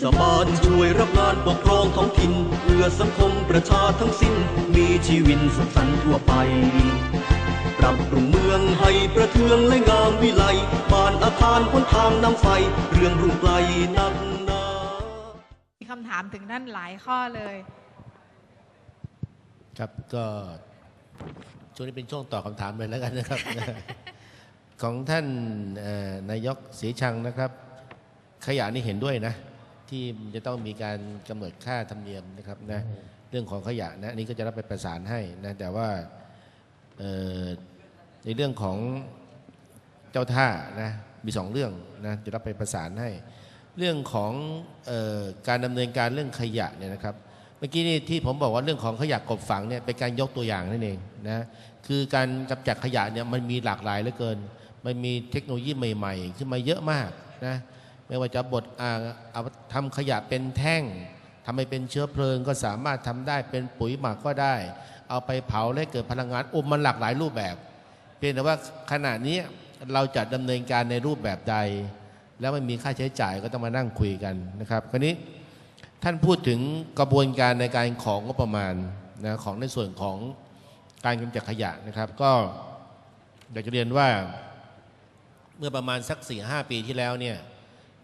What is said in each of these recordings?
ศบาลช่วยรับงานปกครองท้องถิ่นเพื่อสังคมประชาทั้งสิ้น มีชีวิตสุขสันต์ทั่วไป ปรับปรุงเมืองให้ประเทืองและงามวิไลบ้านอาคารหนทางน้ำไฟ เรื่องรุ่งไกลนักหนามีคำถามถึงนั่นหลายข้อเลย ครับก็ช่วงนี้เป็นช่วงตอบคำถามเลยแล้วกันนะครับ ของท่านเอ่อนายกศรีชังนะครับ ขยะนี่เห็นด้วยนะ ที่มันจะต้องมีการกำหนดค่าธรรมเนียมนะครับนะเรื่องของขยะนะอันนี้ก็จะรับไปประสานให้นะแต่ว่าเอ่อในเรื่องของเจ้าท่านะมีสองเรื่องนะจะรับไปประสานให้ เรื่องของเออการดำเนินการเรื่องขยะเนี่ยนะครับ เมื่อกี้นี่ที่ผมบอกว่าเรื่องของขยะกบฝังเนี่ยเป็นการยกตัวอย่างนั่นเองนะคือการกำจัดขยะเนี่ยมันมีหลากหลายเหลือเกิน มันมีเทคโนโลยีใหม่ ๆ ขึ้นมาเยอะมากนะ ไม่ว่าจะบดอาเอาทำขยะเป็นแท่งทำให้เป็นเชื้อเพลิงก็สามารถทำได้เป็นปุ๋ยหมักก็ได้ เอาไปเผาและเกิดพลังงานอุมมันหลากหลายรูปแบบ เพียงแต่ว่าขณะนี้เราจะดำเนินการในรูปแบบใด แล้วมันมีค่าใช้จ่ายก็ต้องมานั่งคุยกันนะครับคราวนี้ท่านพูดถึงกระบวนการในการของงบประมาณนะของในส่วนของการกำจัดขยะนะครับ ก็อยากจะเรียนว่าเมื่อประมาณสัก4ี่หปีที่แล้วเนี่ย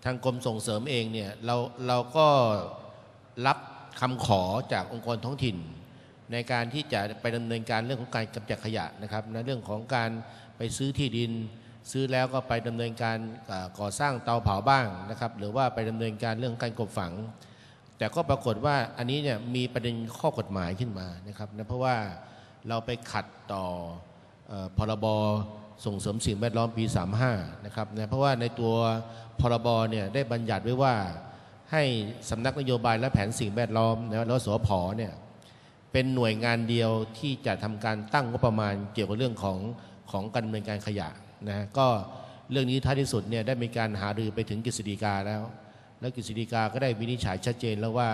ทางกรมส่งเสริมเองเนี่ยเราเราก็รับคำขอจากองค์กรท้องถิ่น ในการที่จะไปดำเนินการเรื่องของการกำจัดขยะนะครับในเรื่องของการไปซื้อที่ดิน ซื้อแล้วก็ไปดำเนินการก่อสร้างเตาเผาบ้างนะครับหรือว่าไปดำเนินการเรื่องการกบฝัง แต่ก็ปรากฏว่าอันนี้เนี่ยมีประเด็นข้อกฎหมายขึ้นมานะครับนะเพราะว่าเราไปขัดต่อเอ่อพรบ ส่งเสริมสิ่งแวดล้อมปี 35 นะครับนะเพราะว่าในตัวพรบเนี่ยได้บัญญัติไว้ว่าให้สำนักนโยบายและแผนสิ่งแวดล้อมนะแล้วสพเนี่ยเป็นหน่วยงานเดียวที่จะทำการตั้งงบประมาณเกี่ยวกับเรื่องของของการดำเนินการขยะนะก็เรื่องนี้ท้ายที่สุดเนี่ยได้มีการหารือไปถึงกฤษฎีกาแล้ว แล้วกฤษฎีกาก็ได้วินิจฉัยชัดเจนแล้วว่า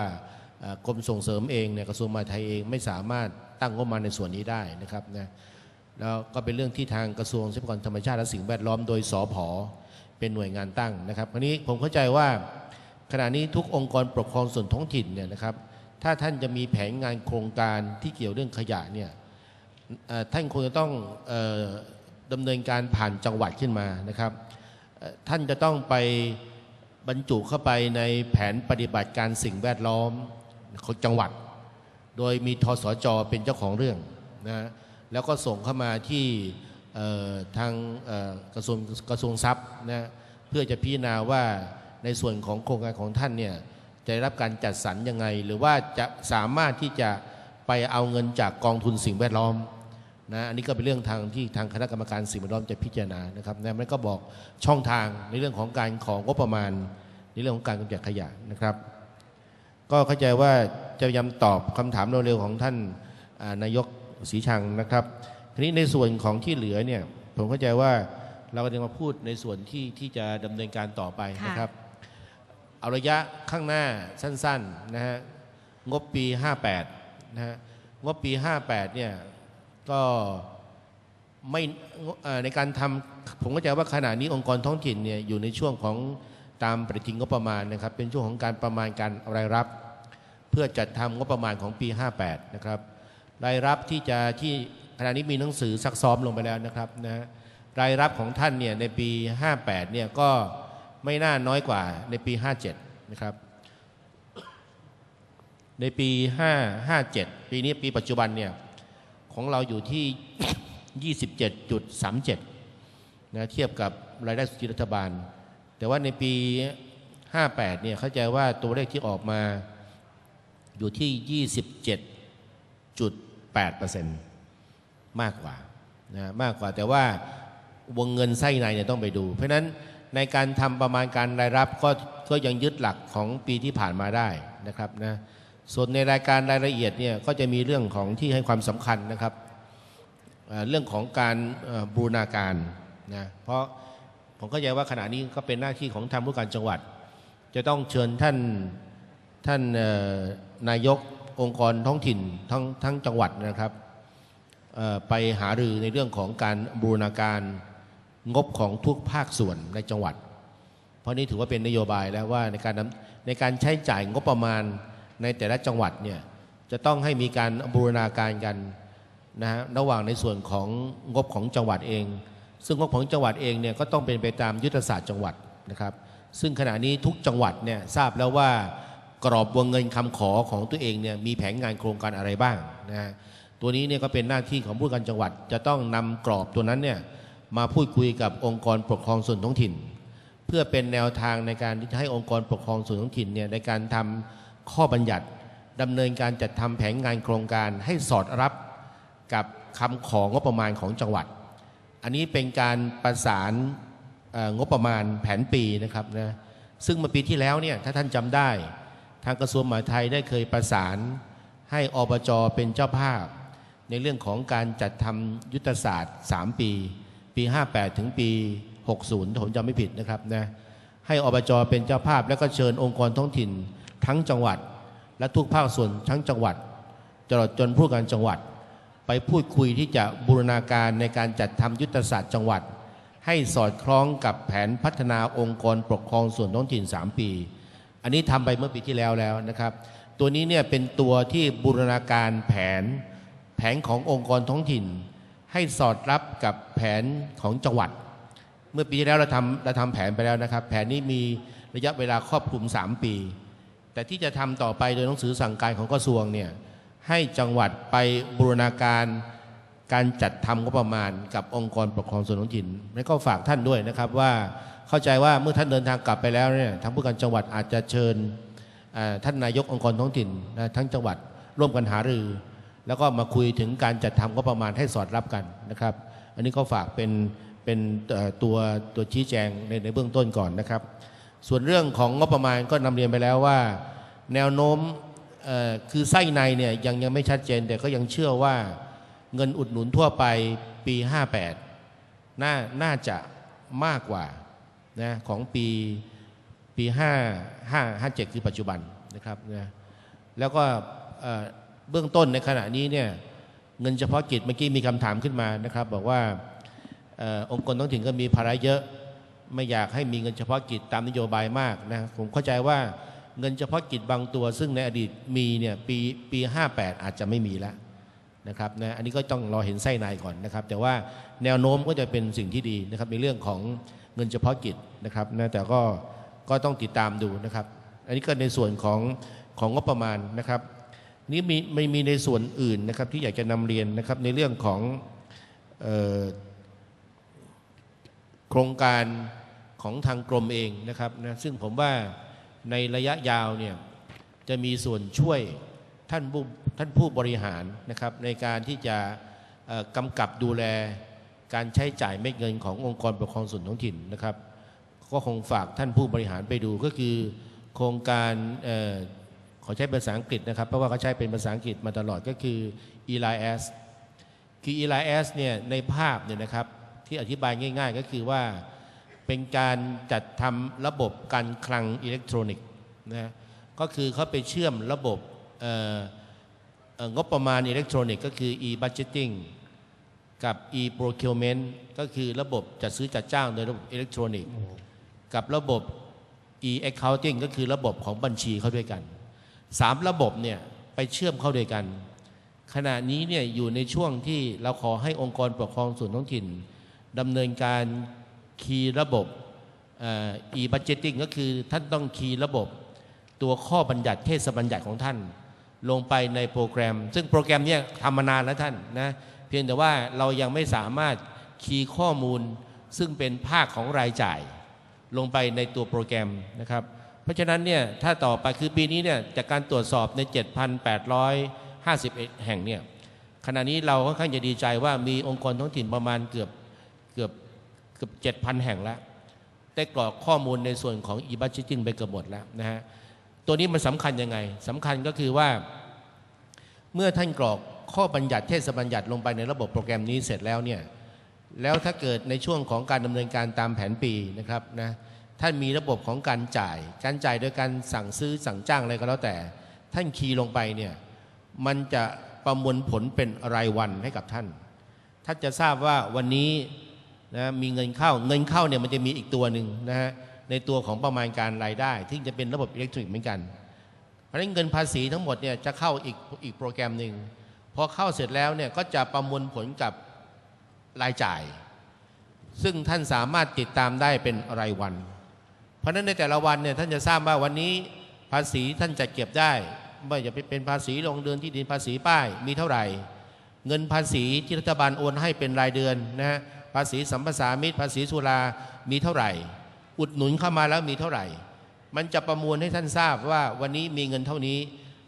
กรมส่งเสริมเองเนี่ยกระทรวงมหาดไทยเองไม่สามารถตั้งงบประมาณในส่วนนี้ได้นะครับนะ แล้วก็เป็นเรื่องที่ทางกระทรวงทรัพยากรธรรมชาติและสิ่งแวดล้อมโดยสอพอเป็นหน่วยงานตั้งนะครับคราวนี้ผมเข้าใจว่าขณะนี้ทุกองค์กรปกครองส่วนท้องถิ่นเนี่ยนะครับ ถ้าท่านจะมีแผนงานโครงการที่เกี่ยวเรื่องขยะเนี่ยท่านคงจะต้องออดำเนินการผ่านจังหวัดขึ้นมานะครับ ท่านจะต้องไปบรรจุเข้าไปในแผนปฏิบัติการสิ่งแวดล้อมของจังหวัด โดยมีทสจเป็นเจ้าของเรื่องนะ แล้วก็ส่งเข้ามาที่ทางกระทรวงกระทรวงทรัพย์นะเพื่อจะพิจารณาว่าในส่วนของโครงการของท่านเนี่ยจะได้รับการจัดสรรยังไง หรือว่าจะสามารถที่จะไปเอาเงินจากกองทุนสิ่งแวดล้อมนะอันนี้ก็เป็นเรื่องทางที่ทางคณะกรรมการสิ่งแวดล้อมจะพิจารณานะครับนะมันก็บอกช่องทางในเรื่องของการของงบประมาณ ในเรื่องของการกำจัดขยะนะครับ ก็เข้าใจว่าจะยายามตอบคำถามเร็วๆของท่านนายก ศรีชังนะครับทีนี้ในส่วนของที่เหลือเนี่ยผมเข้าใจว่าเราก็จะมาพูดในส่วนที่ที่จะดำเนินการต่อไปนะครับ เอาระยะข้างหน้าสั้นๆนะฮะงบปี 58นะฮะงบปี 58เนี่ยก็ไม่ในการทำผมก็จะว่าขณะนี้องค์กรท้องถิ่นเนี่ยอยู่ในช่วงของตามปฏิทินงบประมาณนะครับ เป็นช่วงของการประมาณการรายรับ เพื่อจัดทำงบประมาณของปี 58 นะครับ รายรับที่จะที่ขณะนี้มีหนังสือซักซ้อมลงไปแล้วนะครับนะรายรับของท่านเนี่ยในปี 58เนี่ยก็ไม่น่าน้อยกว่าในปี 57นะครับ ในปี 5 57 ปีนี้ปีปัจจุบันเนี่ยของเราอยู่ที่ 27.37นะเทียบกับรายได้สุทธิรัฐบาล แต่ว่าในปี 58เนี่ยเข้าใจว่าตัวเลขที่ออกมาอยู่ที่ 8%มากกว่านะมากกว่าแต่ว่าวงเงินไส้ในเนี่ยต้องไปดู เพราะนั้นในการทำประมาณการรายรับก็ก็ยังยึดหลักของปีที่ผ่านมาได้นะครับนะส่วนในรายการรายละเอียดเนี่ยก็จะมีเรื่องของที่ให้ความสำคัญนะครับเรื่องของการบูรณาการนะเพราะผมเข้าใจว่าขณะนี้ก็เป็นหน้าที่ของทางผู้การจังหวัด จะต้องเชิญท่านท่านนายก องค์กรท้องถิ่นทั้งทั้งจังหวัดนะครับไปหารือในเรื่องของการบูรณาการงบของทุกภาคส่วนในจังหวัด เพราะนี่ถือว่าเป็นนโยบายแล้วว่าในการนำในการใช้จ่ายงบประมาณในแต่ละจังหวัดเนี่ยจะต้องให้มีการบูรณาการกันนะฮะระหว่างในส่วนของงบของจังหวัดเอง ซึ่งงบของจังหวัดเองเนี่ยก็ต้องเป็นไปตามยุทธศาสตร์จังหวัดนะครับ ซึ่งขณะนี้ทุกจังหวัดเนี่ยทราบแล้วว่า กรอบวงเงินคำขอของตัวเองเนี่ยมีแผนงานโครงการอะไรบ้างนะฮะตัวนี้เนี่ยก็เป็นหน้าที่ของผู้การจังหวัด จะต้องนำกรอบตัวนั้นเนี่ยมาพูดคุยกับองค์กรปกครองส่วนท้องถิ่น เพื่อเป็นแนวทางในการที่จะให้องค์กรปกครองส่วนท้องถิ่นเนี่ยในการทำข้อบัญญัติดำเนินการจัดทำแผนงานโครงการให้สอดรับกับคำของงบประมาณของจังหวัด อันนี้เป็นการประสานงบประมาณแผนปีนะครับนะซึ่งเมื่อปีที่แล้วเนี่ยถ้าท่านจำได้างกระทรวงมหาดไทยได้เคยประสานให้อบจเป็นเจ้าภาพ ในเรื่องของการจัดทำยุทธศาสตร์ 3 ปี ปี 58 ถึงปี 60ถ้าผมจำไม่ผิดนะครับนะให้อบจเป็นเจ้าภาพ แล้วก็เชิญองค์กรท้องถิ่นทั้งจังหวัด และทุกภาคส่วนทั้งจังหวัดตลอดจนผู้การจังหวัด ไปพูดคุยที่จะบูรณาการในการจัดทำยุทธศาสตร์จังหวัด ให้สอดคล้องกับแผนพัฒนาองค์กรปกครองส่วนท้องถิ่น 3 ปี อันนี้ทำไปเมื่อปีที่แล้วแล้วนะครับ ตัวนี้เนี่ยเป็นตัวที่บูรณาการแผนแผนขององค์กรท้องถิ่น ให้สอดรับกับแผนของจังหวัด เมื่อปีที่แล้วเราทำเราทำแผนไปแล้วนะครับ แผนนี้มีระยะเวลาครอบคลุม 3 ปี แต่ที่จะทำต่อไปโดยหนังสือสั่งการของกระทรวงเนี่ยให้จังหวัดไปบูรณาการ การจัดทำงบประมาณกับองค์กรปกครองส่วนท้องถิ่นแล้วก็ฝากท่านด้วยนะครับว่าเข้าใจว่าเมื่อท่านเดินทางกลับไปแล้วเนี่ยทางผู้การจังหวัดอาจจะเชิญท่านนายกองค์กรท้องถิ่นนะทั้งจังหวัดร่วมกันหารือ แล้วก็มาคุยถึงการจัดทำงบประมาณให้สอดรับกันนะครับ อันนี้ก็ฝากเป็นเป็นตัวตัวชี้แจงในในเบื้องต้นก่อนนะครับ ส่วนเรื่องของงบประมาณก็นำเรียนไปแล้วว่า แนวโน้มคือไส้ในเนี่ยยังยังไม่ชัดเจนแต่ก็ยังเชื่อว่า เงินอุดหนุนทั่วไปปี 58 น่าน่าจะมากกว่านะของปีปี 5 5 57 คือปัจจุบันนะครับนะแล้วก็เบื้องต้นในขณะนี้เนี่ยเงินเฉพาะกิจเมื่อกี้มีคำถามขึ้นมานะครับ บอกว่าออองค์กรท้องถิ่นก็มีภาระเยอะ ไม่อยากให้มีเงินเฉพาะกิจตามนโยบายมากนะผมเข้าใจว่าเงินเฉพาะกิจบางตัว ซึ่งในอดีตมีเนี่ยปีปี 58 อาจจะไม่มีแล้ว นะครับนะอันนี้ก็ต้องรอเห็นไส้ในก่อนนะครับ แต่ว่าแนวโน้มก็จะเป็นสิ่งที่ดีนะครับในเรื่องของเงินเฉพาะกิจนะครับนะแต่ก็ก็ต้องติดตามดูนะครับ อันนี้ก็ในส่วนของของงบประมาณนะครับ นี่มีไม่มีในส่วนอื่นนะครับที่อยากจะนำเรียนนะครับในเรื่องของโครงการของทางกรมเองนะครับนะซึ่งผมว่าในระยะยาวเนี่ยจะมีส่วนช่วย ท่านผู้ท่านผู้บริหารนะครับในการที่จะกำกับดูแลการใช้จ่ายเม็ดเงินขององค์กรปกครองส่วนท้องถิ่นนะครับ ก็คงฝากท่านผู้บริหารไปดูก็คือ โครงการออขอใช้ภาษาอังกฤษนะครับ เพราะว่าเขาใช้เป็นภาษาอังกฤษมาตลอดก็คือ ELIS คือ ELIS เนี่ยในภาพเนี่ยนะครับที่อธิบายง่าย ๆ ก็คือว่าเป็นการจัดทำระบบการคลังอิเล็กทรอนิกส์นะก็คือเขาไปเชื่อมระบบ งบประมาณอิเล็กทรอนิกส์ก็คือ e-budgeting กับ e-procurement ก็คือระบบจัดซื้อจัดจ้างโดยระบบอิเล็กทรอนิกส์กับระบบ e-accounting ก็คือระบบของบัญชีเข้าด้วยกันสามระบบเนี่ยไปเชื่อมเข้าด้วยกัน ขณะนี้เนี่ยอยู่ในช่วงที่เราขอให้องค์กรปกครองส่วนท้องถิ่นดำเนินการคีย์ระบบ e-budgeting ก็คือท่านต้องคีย์ระบบตัวข้อบัญญัติเทศบัญญัติของท่าน ลงไปในโปรแกรม ซึ่งโปรแกรมนี้ทำมานานแล้วท่านนะเพียงแต่ว่าเรายังไม่สามารถคีย์ข้อมูล ซึ่งเป็นภาคของรายจ่าย ลงไปในตัวโปรแกรมนะครับ เพราะฉะนั้นเนี่ยถ้าต่อไปคือปีนี้เนี่ยจากการตรวจสอบใน 7,851 แห่งเนี่ยขณะนี้เราค่อนข้างจะดีใจว่ามีองค์กรท้องถิ่นประมาณเกือบเกือบเกือบ 7,000 แห่งแล้ว ได้กรอกข้อมูลในส่วนของ e-budgeting ไปเกือบหมดแล้วนะฮะ ตัวนี้มันสำคัญยังไงสำคัญก็คือว่า เมื่อท่านกรอกข้อบัญญัติเทศบัญญัติลงไปในระบบโปรแกรมนี้เสร็จแล้วเนี่ยแล้วถ้าเกิดในช่วงของการดำเนินการตามแผนปีนะครับนะท่านมีระบบของการจ่าย การจ่ายโดยการสั่งซื้อสั่งจ้างอะไรก็แล้วแต่ ท่านคีย์ลงไปเนี่ยมันจะประมวลผลเป็นรายวันให้กับท่าน ท่านจะทราบว่าวันนี้นะมีเงินเข้าเงินเข้าเนี่ยมันจะมีอีกตัวหนึ่งนะฮะ ในตัวของประมาณการรายได้ที่จะเป็นระบบอิเล็กทรอนิกส์เหมือนกัน เพราะฉะนั้นเงินภาษีทั้งหมดเนี่ยจะเข้าอีกอีกโปรแกรมหนึ่งพอเข้าเสร็จแล้วเนี่ยก็จะประมวลผลกับรายจ่าย ซึ่งท่านสามารถติดตามได้เป็นรายวัน เพราะฉะนั้นในแต่ละวันเนี่ยท่านจะทราบว่าวันนี้ภาษีท่านจะเก็บได้ไม่ว่าจะเป็นภาษีลงเดือนที่ดินภาษีป้ายมีเท่าไหร่ เงินภาษีที่รัฐบาลโอนให้เป็นรายเดือนนะฮะภาษีสัมปทามิตรภาษีสุรามีเท่าไหร่ อุดหนุนเข้ามาแล้วมีเท่าไหร่ มันจะประมวลให้ท่านทราบว่าวันนี้มีเงินเท่านี้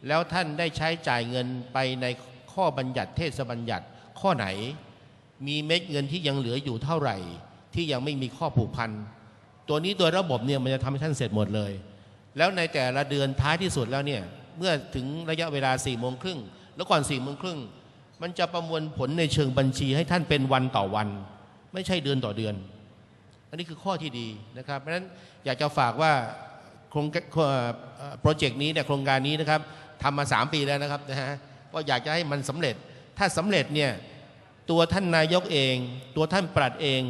แล้วท่านได้ใช้จ่ายเงินไปในข้อบัญญัติเทศบัญญัติข้อไหน มีเม็ดเงินที่ยังเหลืออยู่เท่าไหร่ ที่ยังไม่มีข้อผูกพันตัวนี้โดยระบบเนี่ยมันจะทำให้ท่านเสร็จหมดเลย แล้วในแต่ละเดือนท้ายที่สุดแล้วเนี่ยเมื่อถึงระยะเวลา4ี่โมงครึ่งแล้วก่อน4ี่โมงครึ่งมันจะประมวลผลในเชิงบัญชีให้ท่านเป็นวันต่อวัน ไม่ใช่เดือนต่อเดือน อันนี้คือข้อที่ดีนะครับเพราะฉะนั้นอยากจะฝากว่าโครงการเอ่อโปรเจกต์นี้เนี่ยโครงการนี้นะครับทำมา 3 ปีแล้วนะครับนะฮะก็อยากจะให้มันสำเร็จ ถ้าสำเร็จเนี่ยตัวท่านนายกเอง ตัวท่านปลัดเอง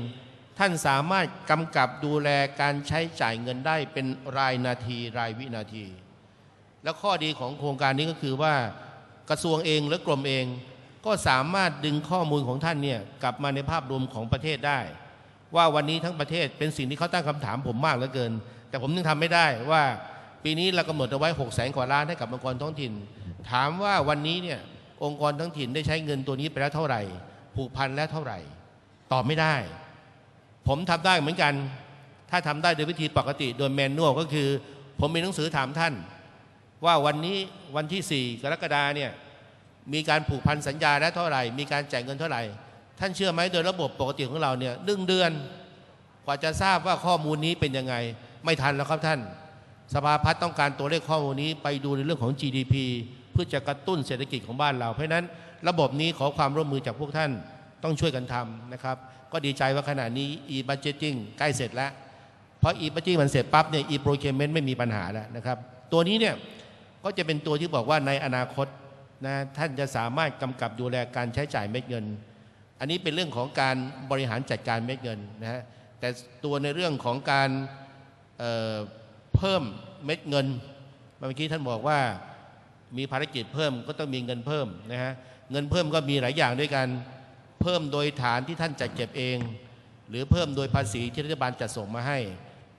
ท่านสามารถกำกับดูแลการใช้จ่ายเงินได้เป็นรายนาทีรายวินาที แล้วข้อดีของโครงการนี้ก็คือว่ากระทรวงเองหรือกรมเอง ก็สามารถดึงข้อมูลของท่านเนี่ยกลับมาในภาพรวมของประเทศได้ ว่าวันนี้ทั้งประเทศเป็นสิ่งที่เขาตั้งคำถามผมมากเหลือเกิน แต่ผมยังทำไม่ได้ว่าปีนี้เรากำหนดเอาไว้6 0แสนกว่าล้านให้กับองค์กรท้องถิ่น ถามว่าวันนี้เนี่ยองค์กรท้องถิ่นได้ใช้เงินตัวนี้ไปแล้วเท่าไหร่ ผูกพันแล้วเท่าไหร่ ตอบไม่ได้ ผมทำได้เหมือนกัน ถ้าทำได้โดยวิธีปกติโดยแมนนวลก็คือ ผมมีหนังสือถามท่าน ว่าวันนี้วันที่ 4 กรกฎาเนี่ยมีการผูกพันสัญญาแล้วเท่าไหร่ มีการจ่ายเงินเท่าไหร่ ท่านเชื่อไหมโดยระบบปกติของเราเนี่ยหนึ่งเดือนกว่าจะทราบว่าข้อมูลนี้เป็นยังไง ไม่ทันแล้วครับท่าน สภาพัฒน์ต้องการตัวเลขข้อมูลนี้ไปดูในเรื่องของ GDP เพื่อจะกระตุ้นเศรษฐกิจของบ้านเรา เพราะนั้นระบบนี้ขอความร่วมมือจากพวกท่านต้องช่วยกันทำนะครับ ก็ดีใจว่าขณะนี้ e-budgeting ใกล้เสร็จแล้ว เพราะ e-budgeting มันเสร็จปั๊บเนี่ย e-procurement ไม่มีปัญหาแล้วนะครับ ตัวนี้เนี่ยก็จะเป็นตัวที่บอกว่าในอนาคตนะท่านจะสามารถกำกับดูแลการใช้จ่ายเม็ดเงิน อันนี้เป็นเรื่องของการบริหารจัดการเม็ดเงินนะฮะแต่ตัวในเรื่องของการเเพิ่มเม็ดเงินเมื่อกี้ท่านบอกว่ามีภารกิจเพิ่มก็ต้องมีเงินเพิ่มนะฮะเงินเพิ่มก็มีหลายอย่างด้วยกัน เพิ่มโดยฐานที่ท่านจัดเก็บเอง หรือเพิ่มโดยภาษีที่รัฐบาลจัดส่งมาให้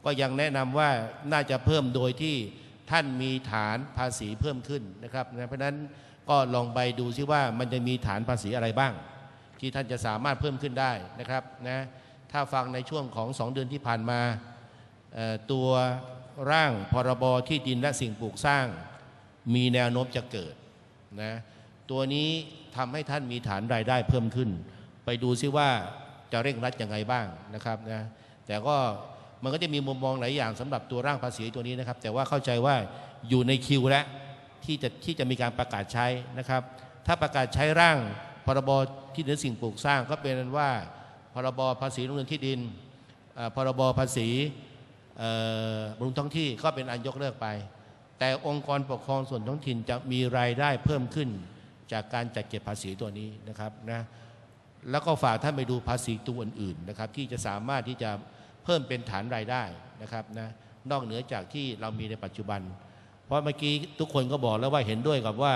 ก็ยังแนะนำว่าน่าจะเพิ่มโดยที่ท่านมีฐานภาษีเพิ่มขึ้นนะครับนะเพราะฉะนั้นก็ลองไปดูซิว่ามันจะมีฐานภาษีอะไรบ้าง ที่ท่านจะสามารถเพิ่มขึ้นได้นะครับนะถ้าฟังในช่วงของ 2 เดือนที่ผ่านมาตัวร่างพรบที่ดินและสิ่งปลูกสร้าง มีแนวโน้มจะเกิดนะตัวนี้ทำให้ท่านมีฐานรายได้เพิ่มขึ้น ไปดูซิว่าจะเร่งรัดยังไงบ้างนะครับนะแต่ก็มันก็จะมีมุมมองหลายอย่างสำหรับตัวร่างภาษีตัวนี้นะครับ แต่ว่าเข้าใจว่าอยู่ในคิวแล้วที่จะที่จะมีการประกาศใช้นะครับ ถ้าประกาศใช้ร่าง รบที่ดินและสิ่งปลูกสร้างก็เป็นนั้นว่า พรบภาษีลงทุนที่ดิน พรบภาษีบำรุงท้องที่ก็เป็นอันยกเลิกไป แต่องค์กรปกครองส่วนท้องถิ่นจะมีรายได้เพิ่มขึ้น จากการจัดเก็บภาษีตัวนี้นะครับนะแล้วก็ฝากท่านไปดูภาษีตัวอื่นๆนะครับที่จะสามารถที่จะเพิ่มเป็นฐานรายได้นะครับนะนอกเหนือจากที่เรามีในปัจจุบัน เพราะเมื่อกี้ทุกคนก็บอกแล้วว่าเห็นด้วยกับว่า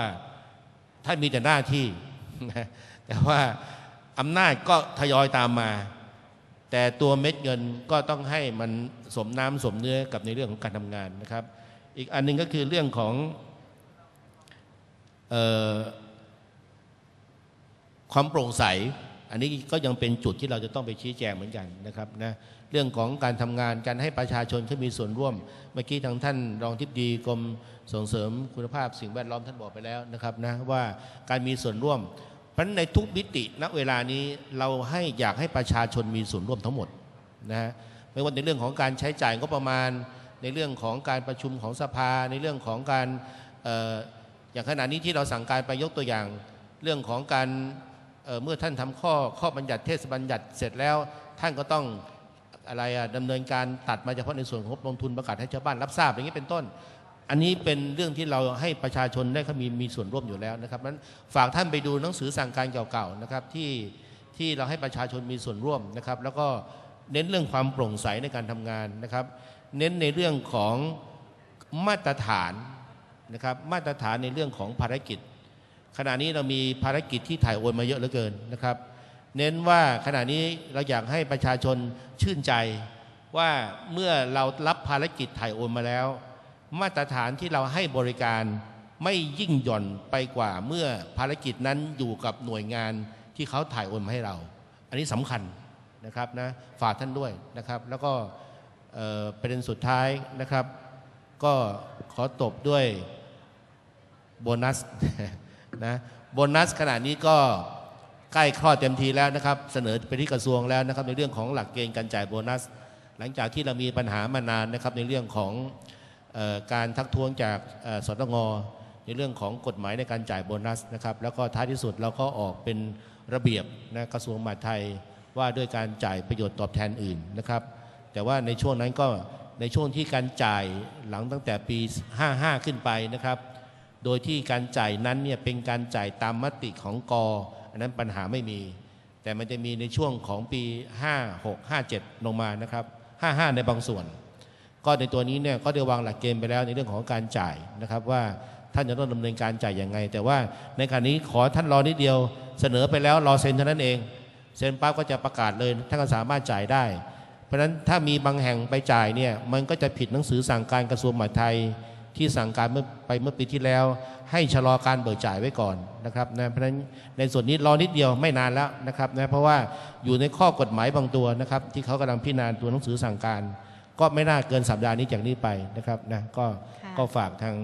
ท่านมีแต่หน้าที่ นะแต่ว่าอำนาจก็ทยอยตามมา แต่ตัวเม็ดเงินก็ต้องให้มันสมน้ำสมเนื้อกับในเรื่องของการทำงานนะครับ อีกอันหนึงก็คือเรื่องของออความโปร่งใส อันนี้ก็ยังเป็นจุดที่เราจะต้องไปชี้แจงเหมือนกันนะครับนะ รื่องของการทำงานการให้ประชาชนเขามีส่วนร่วม เมื่อกี้ทางท่านรองทิบดีกรมส่งเสริมคุณภาพสิ่งแวดล้อมท่านบอกไปแล้วนะครับนะว่าการมีส่วนร่วม เพราะในทุกมิติณเวลานี้เราให้อยากให้ประชาชนมีส่วนร่วมทั้งหมดนะฮะไม่ว่าในเรื่องของการใช้จ่ายก็ประมาณในเรื่องของการประชุมของสภาในเรื่องของการอย่างขณะนี้ที่เราสั่งการไปยกตัวอย่าง เรื่องของการเเมื่อท่านทำข้อข้อบัญญัติเทศบัญญัติเสร็จแล้ว ท่านก็ต้อง อะไรอะดำเนินการตัดมาเฉพาะในส่วนของงบลงทุนประกาศให้ชาวบ้านรับทราบอย่างนี้เป็นต้น อันนี้เป็นเรื่องที่เราให้ประชาชนได้เขามีมีส่วนร่วมอยู่แล้วนะครับนั้นฝากท่านไปดูหนังสือสั่งการเก่าๆนะครับที่ที่เราให้ประชาชนมีส่วนร่วมนะครับ แล้วก็เน้นเรื่องความโปร่งใสในการทำงานนะครับ เน้นในเรื่องของมาตรฐานนะครับมาตรฐานในเรื่องของภารกิจ ขณะนี้เรามีภารกิจที่ถ่ายโอนมาเยอะเหลือเกินนะครับ เน้นว่าขณะนี้เราอยากให้ประชาชนชื่นใจ ว่าเมื่อเรารับภารกิจถ่ายโอนมาแล้ว มาตรฐานที่เราให้บริการไม่ยิ่งหย่อนไปกว่าเมื่อภารกิจนั้นอยู่กับหน่วยงานที่เขาถ่ายโอนมาให้เรา อันนี้สำคัญนะครับนะฝากท่านด้วยนะครับ แล้วก็เประเด็นสุดท้ายนะครับ ก็ขอตบด้วยโบนัสนะโบนัสขณะนี้ก็ ใกล้คลอดเต็มทีแล้วนะครับ เสนอไปที่กระทรวงแล้วนะครับ ในเรื่องของหลักเกณฑ์การจ่ายโบนัส หลังจากที่เรามีปัญหามานานนะครับในเรื่องของออการทักท้วงจากสตงในเรื่องของกฎหมายในการจ่ายโบนัสนะครับแล้วก็ท้ายที่สุดเราก็ออกเป็นระเบียบนะกระทรวงมหาดไทยว่าด้วยการจ่ายประโยชน์ตอบแทนอื่นนะครับ แต่ว่าในช่วงนั้นก็ในช่วงที่การจ่ายหลังตั้งแต่ปี 55 ขึ้นไปนะครับ โดยที่การจ่ายนั้นเนี่ยเป็นการจ่ายตามมติของกอ อันนั้นปัญหาไม่มี แต่มันจะมีในช่วงของปี 56 57 ลงมานะครับ 55 ในบางส่วน ก็ในตัวนี้เนี่ยก็ได้วางหลักเกณฑ์ไปแล้วในเรื่องของการจ่ายนะครับว่าท่านจะต้องดำเนินการจ่ายอย่างไง แต่ว่าในขณะนี้ขอท่านรอนิดเดียว เสนอไปแล้วรอเซ็นเท่านั้นเอง เซ็นปั๊บก็จะประกาศเลยท่านก็สามารถจ่ายได้ เพราะฉะนั้นถ้ามีบางแห่งไปจ่ายเนี่ยมันก็จะผิดหนังสือสั่งการกระทรวงมหาดไทย ที่สั่งการเมื่อไปเมื่อปีที่แล้ว ให้ชะลอการเบิกจ่ายไว้ก่อนนะครับนะเพราะฉะนั้นในส่วนนี้รอนิดเดียวไม่นานแล้วนะครับนะเพราะว่าอยู่ในข้อกฎหมายบางตัวนะครับ ที่เขากำลังพิจารณาตัวหนังสือสั่งการ ก็ไม่น่าเกินสัปดาห์นี้จากนี้ไปนะครับนะก็ค่ะก็ฝากทาง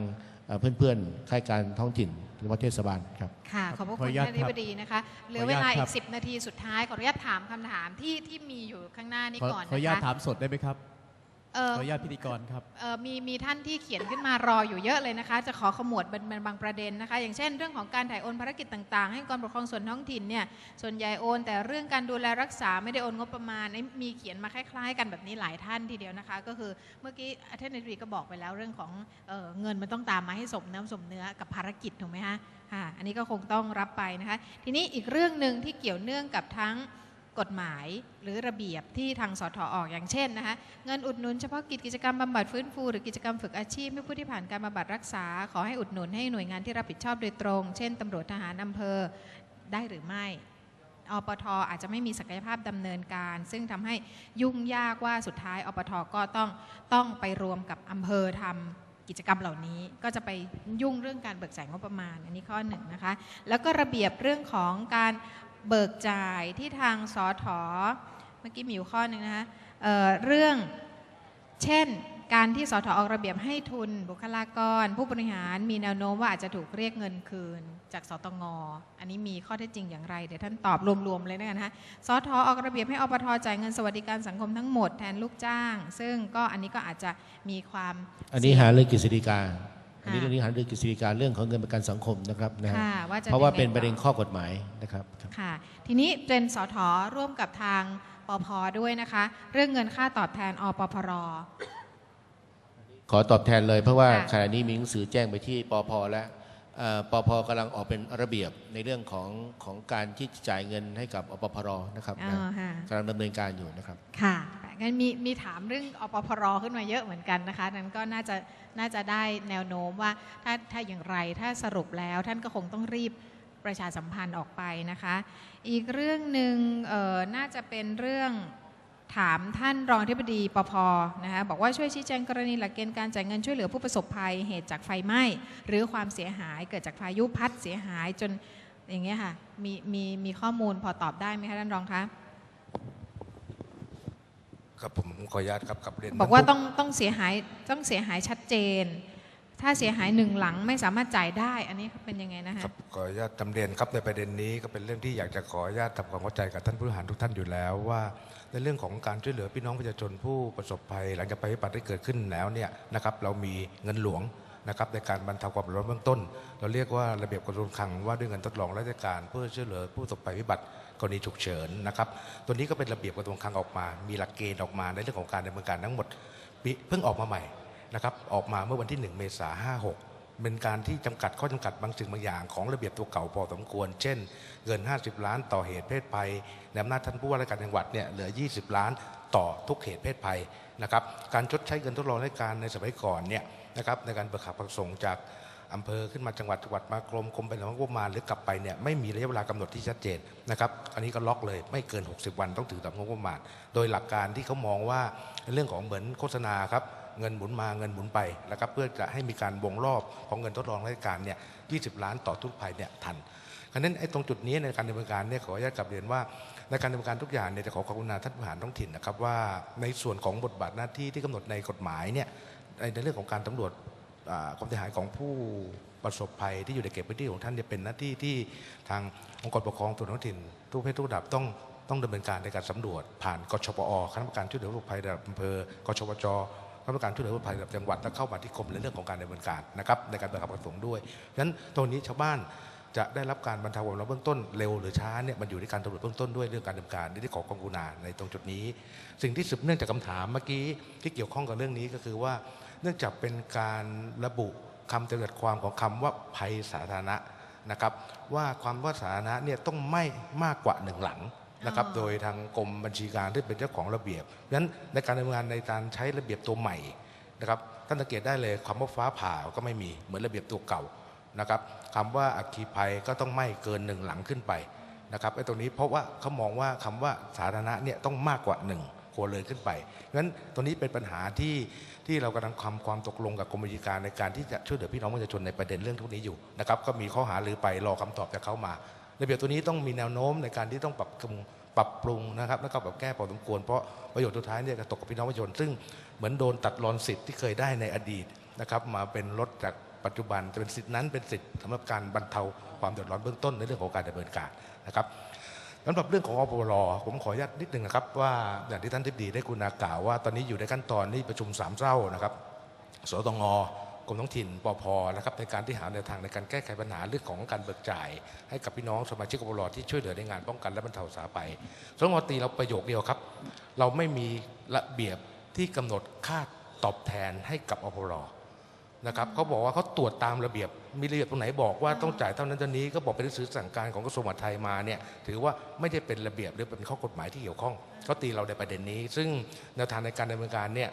เอ่อเพื่อนๆข้าราชการท้องถิ่นหรือว่าเทศบาลครับค่ะขอบพระขอคุอณนุญาตท่านอธิบดีนะคะเหลือขออเวนุญาตลาอีครักบ10 นาทีสุดท้ายขออนุญาตถามคำถามที่ที่มีอยู่ข้างหน้านี้ขอก่อนขออนุญาตนะคะถามสดได้ไหมครับเอ ขอออนุญาตพิธีกรครับเอ่อมีมีท่านที่เขียนขึ้นมารออยู่เยอะเลยนะคะ จะขอขมวดเป็นเป็นบางประเด็นนะคะ อย่างเช่น เรื่องของการถ่ายโอนภารกิจต่างๆ ให้กรมปกครองส่วนท้องถิ่นเนี่ยส่วนใหญ่โอน แต่เรื่องการดูแลรักษาไม่ได้โอนงบประมาณไอ้มีเขียนมาคล้ายๆ กันแบบนี้หลายท่านทีเดียวนะคะ ก็คือเมื่อกี้ท่านนายตรีก็บอกไปแล้วเรื่องของเอ่อเงินมันต้องตามมาให้สมน้ำสมเนื้อกับภารกิจถูกไหมคะค่ะอันนี้ก็คงต้องรับไปนะคะ ทีนี้อีกเรื่องหนึ่งที่เกี่ยวเนื่องกับทั้ง กฎหมายหรือระเบียบที่ทางสทอออกอย่างเช่นนะคะเงินอุดหนุนเฉพาะกิจกิจกรรมบำบัดฟื้นฟูหรือกิจกรรมฝึกอาชีพให้ผู้ที่ผ่านการบำบัดรักษา ขอให้อุดหนุนให้หน่วยงานที่รับผิดชอบโดยตรง เช่นตำรวจทหารอำเภอได้หรือไม่อปทอาจจะไม่มีศักยภาพดำเนินการ ซึ่งทำให้ยุ่งยากว่าสุดท้ายอปทก็ต้องต้องไปรวมกับอำเภอทำกิจกรรมเหล่านี้ก็จะไปยุ่งเรื่องการเบิกจ่ายงบประมาณ อันนี้ข้อหนึ่งนะคะ แล้วก็ระเบียบเรื่องของการ เบิกจ่ายที่ทางสอทอเมื่อกี้มีอยู่ข้อหนึ่งนะคะเเรื่องเช่นการที่สอทอออกระเบียบให้ทุนบุคลากร ผู้บริหารมีแนวโน้มว่าอาจจะถูกเรียกเงินคืน จากสตงอ.อันนี้มีข้อเท็จจริงอย่างไร เดี๋ยวท่านตอบรวมๆเลยนะคะ สอทอออกระเบียบให้อปทจ่ายเงินสวัสดิการสังคมทั้งหมดแทนลูกจ้าง ซึ่งก็อันนี้ก็อาจจะมีความ อันนี้หาเรื่องกฤษฎีกา อันนี้ค่ะเรื่องนี้หาเรื่องกฤษฎีกาเรื่องของเงินประกันสังคมนะครับนะฮะค่ะว่าจะเพราะว่ายังไงเป็นประเด็นต่อข้อกฎหมายนะครับครับค่ะทีนี้เป็นสทร่วมกับทางปพด้วยนะคะ เรื่องเงินค่าตอบแทนอปพรขอตอบแทนเลยเพราะว่าค่ะขณะนี้มีหนังสือแจ้งไปที่ปพแล้วเอ่อ ปพกำลังออกเป็นระเบียบในเรื่องของของการที่จ่ายเงินให้กับอปพรนะครับอ๋นะอค่ะ กำลังดำเนินการอยู่นะครับ ค่ะงั้นมีมีถามเรื่องอปพรขึ้นมาเยอะเหมือนกันนะคะนั้นก็น่าจะน่าจะได้แนวโน้มว่าถ้าถ้าอย่างไรถ้าสรุปแล้วท่านก็คงต้องรีบประชาสัมพันธ์ออกไปนะคะ อีกเรื่องหนึ่งเอ่อน่าจะเป็นเรื่อง ถามท่านรองที่ปดีปพนะคะบอกว่าช่วยชี้แจงกรณีหลักเกณฑ์การจ่ายเงินช่วยเหลือผู้ประสบภัยเหตุจากไฟไหม้ หรือความเสียหายเกิดจากพายุพัดเสียหายจนอย่างเงี้ยค่ะมีมีมีข้อมูลพอตอบได้ไหมคะท่านรองคะครับผมขออนุญาตครับกับเรียนบอกว่าท่นต้องต้องเสียหายต้องเสียหายชัดเจน ถ้าเสียหายหนึ่งหลังไม่สามารถจ่ายได้ อันนี้เป็นยังไงนะผู้คะครับขออนุญาตทำเรียนครับในประเด็นนี้ก็เป็นเรื่องที่อยากจะขออนุญาตทำความเข้าใจกับท่านผู้บริหารทุกท่านอยู่แล้วว่า ในเรื่องของการช่วยเหลือพี่น้องประชาชนผู้ประสบภัย หลังจากภัยพิบัติเกิดขึ้นแล้วเนี่ยนะครับเรามีเงินหลวงนะครับในการบรรเทาความร้อนเบื้องต้น เราเรียกว่าระเบียบกระทรวงคลังว่าด้วยเงินทดลองราชการเพื่อช่วยเหลือผู้ประสบภัยพิบัติกรณีฉุกเฉินนะครับตัวนี้ก็เป็นระเบียบกระทรวงคลังออกมา มีหลักเกณฑ์ออกมาในเรื่องของการดำเนินการทั้งหมดเพิ่งออกมาใหม่นะครับออกมาเมื่อวันที่ 1 เมษายน56 เป็นการที่จำกัดข้อจำกัดบางสิ่งบางอย่างของระเบียบตัวเก่าพอสมควร เช่น เงิน 50 ล้านต่อเหตุเพศภัยในอำนาจท่านผู้ว่าราชการจังหวัดเนี่ยเหลือ 20 ล้านต่อทุกเหตุเพศภัยนะครับการชดใช้เงินทดลองราชการในสมัยก่อนเนี่ยนะครับในการเบิกขาประสงค์จากอำเภอขึ้นมาจังหวัดจังหวัดมากรมกรมไปหลวงงบประมาณหรือกลับไปเนี่ยไม่มีระยะเวลากำหนดที่ชัดเจนนะครับอันนี้ก็ล็อกเลยไม่เกิน 60 วันต้องถือตามงบประมาณโดยหลักการที่เขามองว่าเรื่องของเหมือนโฆษณาครับ เงินหมุนมาเงินหมุนไปนะครับเพื่อจะให้มีการวงรอบของเงินทดลองราชการเนี่ย20ล้านต่อทุกภัยเนี่ยทันเพราะนั้นไอ้ตรงจุดนี้ในการดำเนินการเนี่ยขออนุญาตกลับเรียนว่าในการดำเนินการทุกอย่างเนี่ยจะขอขอบคุณท่านผู้บริหารท้องถิ่นนะครับว่าในส่วนของบทบาทหน้าที่ที่กำหนดในกฎหมายเนี่ยในเรื่องของการตำรวจความเสียหายของผู้ประสบภัยที่อยู่ในเขตพื้นที่ของท่านเนี่ยเป็นหน้าที่ที่ทางองค์กรปกครองส่วนท้องถิ่น ทุกเพศทุกระดับต้องต้องดำเนินการในการสำรวจผ่านกชปอคณะกรรมการช่วยเหลือผู้ประสบภัยระดับอำเภอกชปจ คณะกรรมการช่วยเหลือผู้ภัยระดับจังหวัดและเข้ามาที่กรมในเรื่องของการดำเนินการนะครับในการเบิกความประสงค์ด้วยฉะนั้นตรงนี้ชาวบ้านจะได้รับการบรรเทาความร้อนเบื้องต้นเร็วหรือช้าเนี่ยมันอยู่ที่การตำรวจเบื้องต้นด้วยเรื่องการดำเนินการที่ขอความกรุณาในตรงจุดนี้ สิ่งที่สืบเนื่องจากคำถามเมื่อกี้ที่เกี่ยวข้องกับเรื่องนี้ก็คือว่า เนื่องจากเป็นการระบุคำจำกัดความของคำว่าภัยสาธารณะนะครับว่าความว่าสาธารณะเนี่ยต้องไม่มากกว่าหนึ่งหลัง นะครับอ๋อโดยทางกรมบัญชีกลารที่เป็นเจ้าของระเบียบนั้นในการดำเนินงานในการใช้ระเบียบตัวใหม่นะครับท่านสังเกตได้เลยคำว่าฟ้าผ่าก็ไม่มีเหมือนระเบียบตัวเก่านะครับคำว่าอัคคีภัยก็ต้องไม่เกินหนึ่งหลังขึ้นไปนะครับไอ้ตรงนี้เพราะว่าเขามองว่าคำว่าสาธารณะเนี่ยต้องมากกว่าหนึ่งครัวเรือนขึ้นไปงั้นตรงนี้เป็นปัญหาที่ที่เรากำลังทำความตกลงกับกรมบัญชีกลารในการที่จะช่วยเหลือพี่น้องประชาชนในประเด็นเรื่องทุกนี้อยู่นะครับก็มีข้อหาหรือไปรอคำตอบจากเขามา ระเบียบตัวนี้ต้องมีแนวโน้มในการที่ต้องปรับปรุงปรับปรุงนะครับ แล้วก็แบบแก้พอสมควรเพราะประโยชน์สุดท้ายเนี่ยจะตกกับพี่น้องประชาชนซึ่งเหมือนโดนตัดรอนสิทธิ์ที่เคยได้ในอดีตนะครับมาเป็นลดจากปัจจุบันจะเป็นสิทธินั้นเป็นสิทธิ์สำหรับการบรรเทาความเดือดร้อนเบื้องต้นในเรื่องของการดำเนินการนะครับสำหรับเรื่องของอปรผมขออนุญาตนิดนึงนะครับว่าอย่างที่ท่านทิบดีได้กุณากล่าวว่าตอนนี้อยู่ในขั้นตอนที่ประชุมสามเศร้านะครับสตง กรมท้องถิ่นปพนะครับในการที่หาแนวทางในการแก้ไขปัญหาเรื่องของการเบิกจ่าย ให้กับพี่น้องสมาชิกอปรที่ช่วยเหลือในงานป้องกันและบรรเทาสาภัยสตงตีเราประโยคเดียวครับ เราไม่มีระเบียบที่กำหนดค่าตอบแทนให้กับอปรนะครับเขาบอกว่าเขาตรวจตามระเบียบมีระเบียบตรงไหนบอกว่าต้องจ่ายเท่านั้นเท่านี้ก็บอกเป็นหนังสือสั่งการของกระทรวงมหาดไทยมาเนี่ยถือว่าไม่ได้เป็นระเบียบหรือเป็นข้อกฎหมายที่เกี่ยวข้องเขาตีเราในประเด็นนี้ ซึ่งแนวทางในการดำเนินการเนี่ย